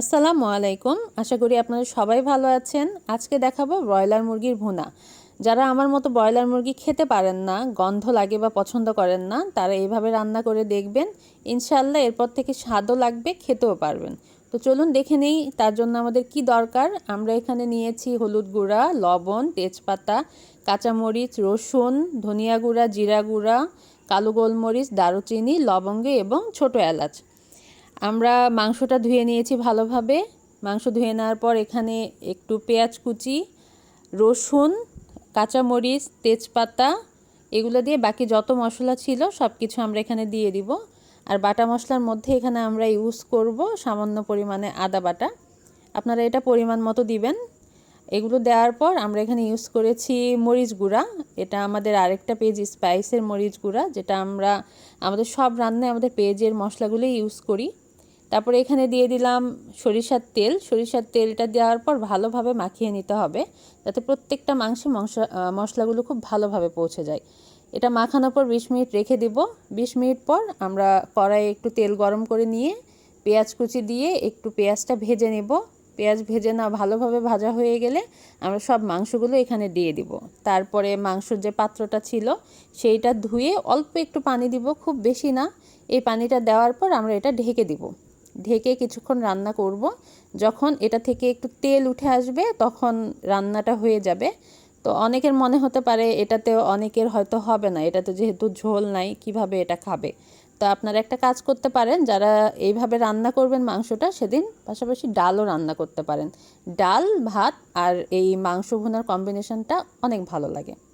আসসালামু আলাইকুম। আশা করি আপনারা সবাই ভালো আছেন। আজকে দেখাবো ব্রয়লার মুরগির ভুনা। যারা আমার মতো ব্রয়লার মুরগি খেতে পারেন না, গন্ধ লাগে বা পছন্দ করেন না, তারা এইভাবে রান্না করে দেখবেন। ইনশাল্লাহ এরপর থেকে স্বাদও লাগবে, খেতেও পারবেন। তো চলুন দেখে নেই তার জন্য আমাদের কি দরকার। আমরা এখানে নিয়েছি হলুদ গুঁড়া, লবণ, তেজপাতা, কাঁচামরিচ, রসুন, ধনিয়া গুঁড়া, জিরা গুঁড়া, কালো গোলমরিচ, দারুচিনি, লবঙ্গে এবং ছোট এলাচ। আমরা মাংসটা ধুয়ে নিয়েছি ভালোভাবে। মাংস ধুয়ে নেওয়ার পর এখানে একটু পেঁয়াজ কুচি, রসুন, কাঁচামরিচ, তেজপাতা, এগুলো দিয়ে বাকি যত মশলা ছিল সব কিছু আমরা এখানে দিয়ে দিব। আর বাটা মশলার মধ্যে এখানে আমরা ইউজ করব সামান্য পরিমাণে আদা বাটা। আপনারা এটা পরিমাণ মতো দিবেন। এগুলো দেওয়ার পর আমরা এখানে ইউজ করেছি মরিচ গুঁড়া। এটা আমাদের আরেকটা পেজ, স্পাইসের মরিচ গুঁড়া, যেটা আমরা আমাদের সব রান্নায় আমাদের পেজের মশলাগুলোই ইউজ করি। তারপরে এখানে দিয়ে দিলাম সরিষার তেল। সরিষার তেলটা দেওয়ার পর ভালোভাবে মাখিয়ে নিতে হবে যাতে প্রত্যেকটা মাংসে মশলাগুলো খুব ভালোভাবে পৌঁছে যায়। এটা মাখানোর পর বিশ মিনিট রেখে দিব। বিশ মিনিট পর আমরা কড়াইয়ে একটু তেল গরম করে নিয়ে পেঁয়াজ কুচি দিয়ে একটু পেঁয়াজটা ভেজে নেব। পেঁয়াজ ভেজে না ভালোভাবে ভাজা হয়ে গেলে আমরা সব মাংসগুলো এখানে দিয়ে দিব। তারপরে মাংসর যে পাত্রটা ছিল সেইটা ধুয়ে অল্প একটু পানি দিব। খুব বেশি না। এই পানিটা দেওয়ার পর আমরা এটা ঢেকে দিব। ঢেকে কিছুক্ষণ রান্না করব। যখন এটা থেকে একটু তেল উঠে আসবে, তখন রান্নাটা হয়ে যাবে। তো অনেকের মনে হতে পারে এটাতে অনেকের হয়তো হবে না, এটাতে যেহেতু ঝোল নাই, কীভাবে এটা খাবে? তো আপনারা একটা কাজ করতে পারেন, যারা এইভাবে রান্না করবেন মাংসটা, সেদিন পাশাপাশি ডালও রান্না করতে পারেন। ডাল, ভাত আর এই মাংস ভুনার কম্বিনেশনটা অনেক ভালো লাগে।